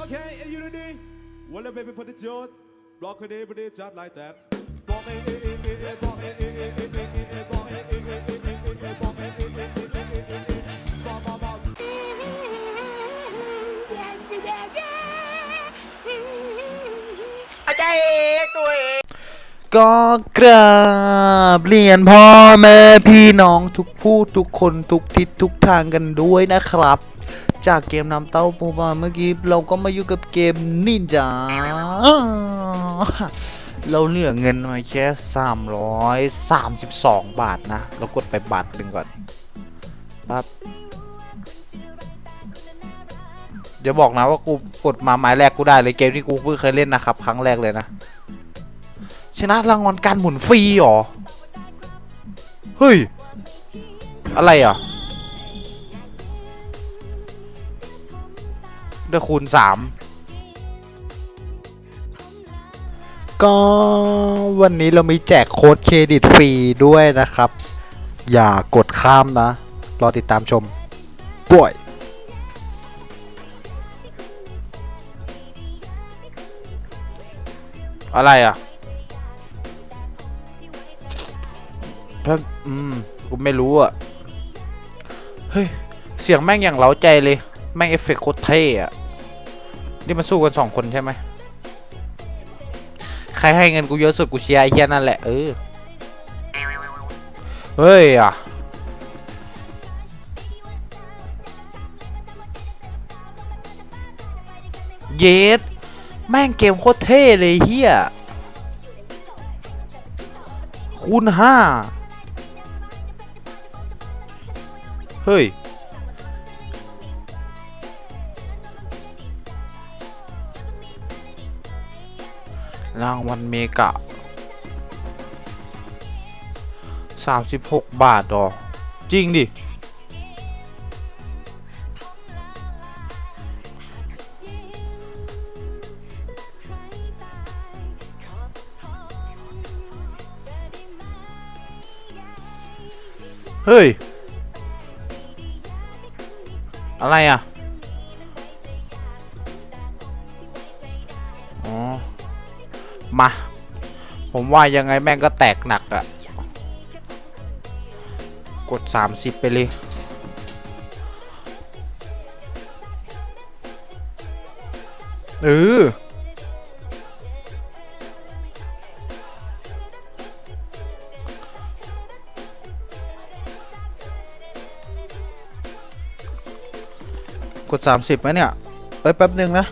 Okay, are you ready? Well, let baby put it yours. Block it, put it just like that. Block it, eh, eh, eh, eh, block it, eh, eh, eh, eh, eh, eh, block it, eh, eh, eh, eh, eh, eh, block it, eh, eh, eh, eh, eh, eh, eh. Ba, ba, ba. อาจารย์ตัวเองก็กราบเรียนพ่อแม่พี่น้องทุกผู้ทุกคนทุกทิศทุกทางกันด้วยนะครับ จากเกมนำเต้าปูมาเมื่อกี้เราก็มาอยู่กับเกมนินจาเราเหลือเงินมาแค่332 บาทนะ เรากดไปบาทหนึ่งก่อนปั๊บเดี๋ยวบอกนะว่ากูกดมาไม้แรกกูได้เลยเกมที่กูเพิ่งเคยเล่นนะครับ ครั้งแรกเลยนะ ชนะรางวัลการหมุนฟรีเหรอ เฮ้ย อะไรอะ ได้คูณสามก็วันนี้เรามีแจกโค้ดเครดิตฟรีด้วยนะครับ อย่ากดข้ามนะ รอติดตามชมป่วยอะไรอะเพิ่มอืมกูไม่รู้อะ เฮ้ย เสียงแม่งอย่างเล้าใจเลย แม่งเอฟเฟกต์โคตรเท่อะ นี่มาสู้กันสองคนใช่ไหมใครให้เงินกูเยอะสุดกูเชียร์ไอ้เฮียนั่นแหละเออเฮ้ยอะเยสแม่งเกมโคตรเท่เลยเฮียคูณห้าเฮ้ย รางวัลเมกะสามสิบหกบาทหรอ จริง ดิ เฮ้ย อะไรอะ มา ผมว่ายังไงแม่งก็แตกหนักอะกด 30 ไปเลยเออกด30ไหมเนี่ย เอ้ย แป๊บหนึ่งนะ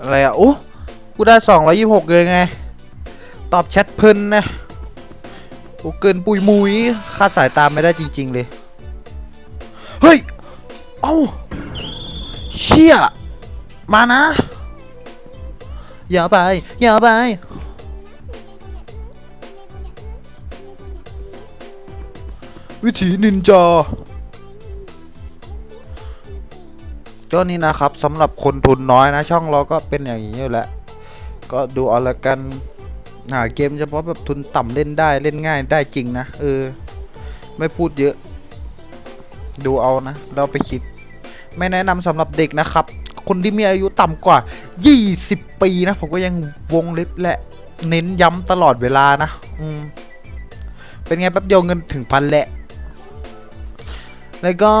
อะไรอะโอ้กูได้ 226 เลยไง ตอบแชทเพิ่นนะกูเกินปุยมุยคาดสายตามไม่ได้จริง ๆ เลย เฮ้ย เอ้า เชี่ย มานะ อย่าไป อย่าไป วิถีนินจา ก็นี่นะครับสำหรับคนทุนน้อยนะ ช่องเราก็เป็นอย่างนี้อยู่แหละก็ดูเอาละกันหาเกมเฉพาะแบบทุนต่ำเล่นได้เล่นง่ายได้จริงนะเออ ไม่พูดเยอะ ดูเอานะ เราไปคิด ไม่แนะนำสำหรับเด็กนะครับ คนที่มีอายุต่ำกว่า 20 ปีนะ ผมก็ยังวงเล็บและเน้นย้ำตลอดเวลานะ อืมเป็นไงแป๊บเดียวเงินถึงพันแหละ แล้วก็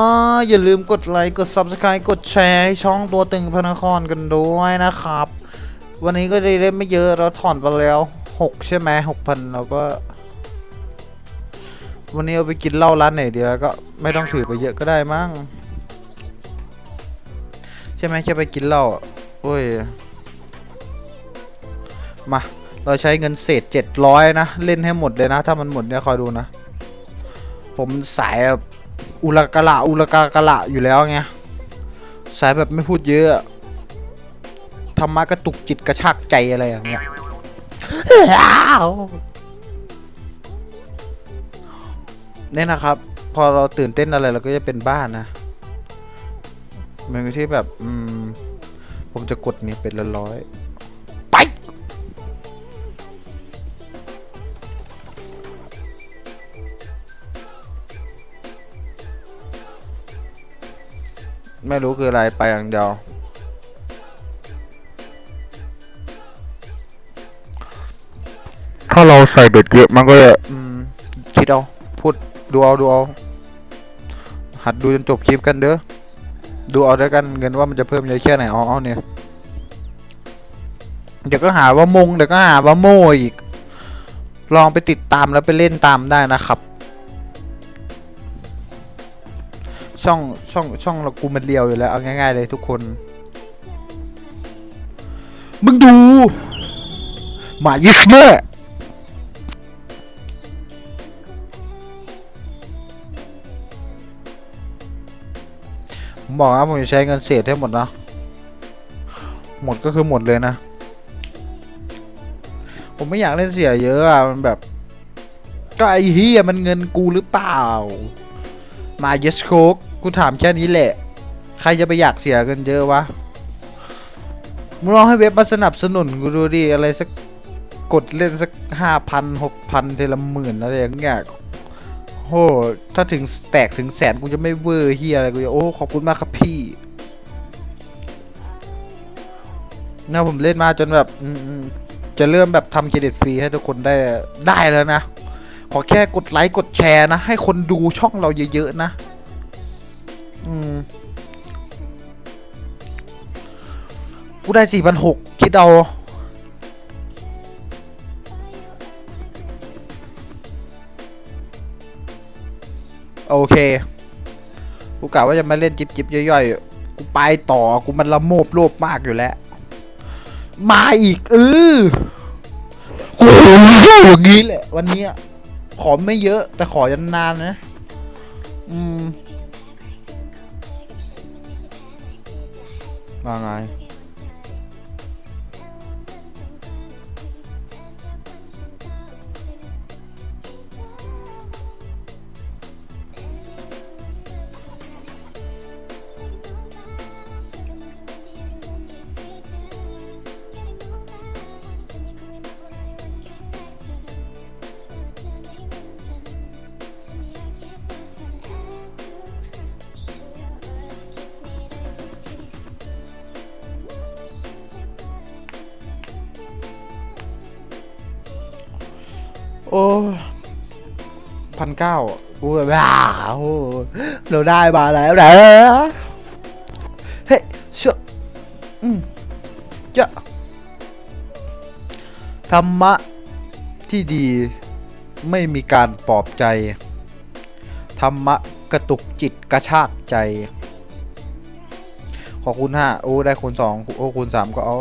อย่าลืมกดไลค์กด Subscribe กดแชร์ให้ช่องตัวตึงพระนครกันด้วยนะครับ วันนี้ก็ได้เล่นไม่เยอะเราถอนไปแล้ว 6 ใช่ไหมหกพันเราก็ วันนี้เอาไปกินเหล้าร้านไหนเดียวก็ไม่ต้องถือไปเยอะก็ได้มั้งใช่ไหมแค่ไปกินเหล้าโอ้ยมาเราใช้เงินเศษ 700 นะ เล่นให้หมดเลยนะ ถ้ามันหมดเนี่ยคอยดูนะ ผมสายแบบ อุลกะละอุลกะกะละอยู่แล้วไงสายแบบไม่พูดเยอะธรรมะกระตุกจิตกระชากใจอะไรอย่างเงี้ยเนี่ยนะครับ พอเราตื่นเต้นอะไรเราก็จะเป็นบ้านนะเมือนที่แบบ อืม ผมจะกดนี่เป็นละร้อย ไม่รู้คืออะไรไปอย่างเดียวถ้าเราใส่เบ็ดเยอะมันก็จะอืมคิดเอา พูดดูเอาดูเอา หัดดูจนจบคลิปกันเด้อ ดูเอาแล้วกันเงินว่ามันจะเพิ่มเยอะแค่ไหนเอาเอาเนี่ย เดี๋ยวก็หาว่ามง เดี๋ยวก็หาว่าโม่อีก ลองไปติดตามแล้วไปเล่นตามได้นะครับ ช่องช่องช่องเรากูมันเลียวอยู่แล้วเอาง่ายๆเลยทุกคน มึงดูหมายิสเมอร์ผมบอกนะผมจะใช้เงินเศษให้หมดนะ หมดก็คือหมดเลยนะ ผมไม่อยากเล่นเสียเยอะอะมันแบบ ก็ไอ้เฮียมันเงินกูหรือเปล่า มาเยสโคก กูถามแค่นี้แหละ ใครจะไปอยากเสียเงินเยอะวะ มึงลองให้เว็บมาสนับสนุนกูดูดิอะไรสักกดเล่นสักห้าพันหกพันเทละหมื่นอะไรอย่างเงี้ยโหถ้าถึงแตกถึงแสนกูจะไม่เวอร์เฮียอะไรกูจะโอ้ขอบคุณมากครับพี่นะผมเล่นมาจนแบบจะเริ่มแบบทำเครดิตฟรีให้ทุกคนได้ได้แล้วนะ ขอแค่กดไลค์กดแชร์นะ ให้คนดูช่องเราเยอะๆนะ กูได้สี่พันหกคิดเอาโอเค กูกะว่าจะมาเล่นจิบจิบย่อยๆ กูไปต่อ กูมันละโมบโลภมากอยู่แล้ว มาอีกเออกูอย่างนี้แหละ วันนี้ ขอไม่เยอะ แต่ขอยันนานนะ อืม ว่าไง โอ้พันเก้ากูแบบว้าวเราได้มาแล้วนะเฮ้ยเชื่ออืมเจ้าธรรมะที่ดีไม่มีการปลอบใจ ธรรมะกระตุกจิตกระชากใจ ขอคุณห้าโอ้ ได้คูณสองโอ้คูณสามก็เอา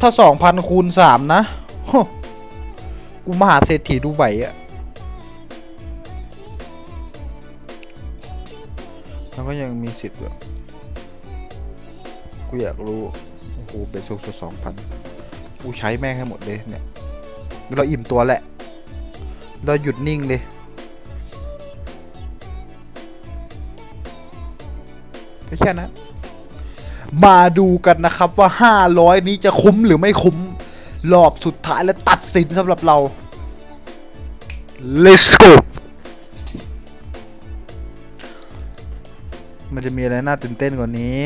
ถ้าสองพันคูณสามนะ กูมหาเศรษฐีดูไหวอะแล้วก็ยังมีสิทธิ์แบบกูอยากรู้ โอ้โหเป็นสูงสุดสองพันกูใช้แม่งให้หมดเลยเนี่ย เราอิ่มตัวแหละ เราหยุดนิ่งเลยก็แค่นั้น มาดูกันนะครับว่า 500 นี้จะคุ้มหรือไม่คุ้มรอบสุดท้ายและตัดสินสำหรับเรา let's go มันจะมีอะไรน่าตื่นเต้นกว่านี้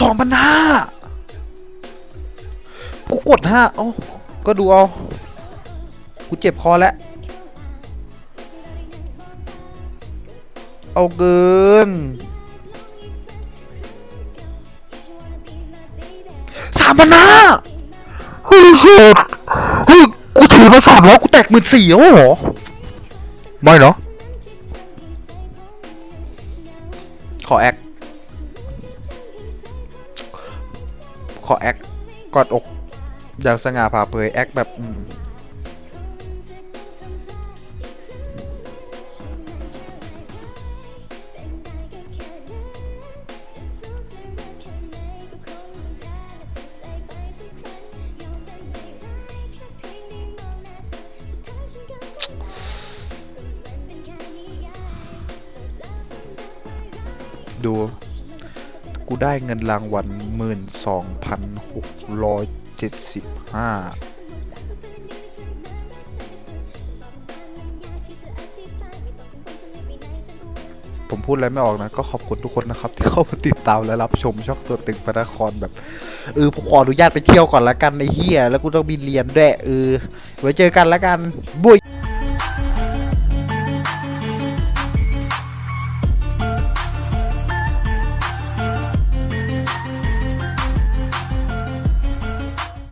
สองพันห้ากูกดห้าเอ้าก็ดูเอา กูเจ็บคอแล้ว เอาเกินสามพันห้าเฮ้ยสุดเฮ้ยกูถือมาสามร้อยกูแตกหมื่นสี่แล้วเหรอ ไม่เนาะขอแอค อแอคกอดอกอย่างสง่าผ่าเผยแอคแบบดู กูได้เงินรางวัลหมื่นสองพันหกร้อยเจ็ดสิบห้าผมพูดอะไรไม่ออกนะ ก็ขอบคุณทุกคนนะครับ ที่เข้ามาติดตามและรับชมช่องตัวตึงพระนครแบบเออผมขออนุญาตไปเที่ยวก่อนละกันไอ้เหี้ยแล้วกูต้องมีเรียนด้วยเออไว้เจอกันละกันบุย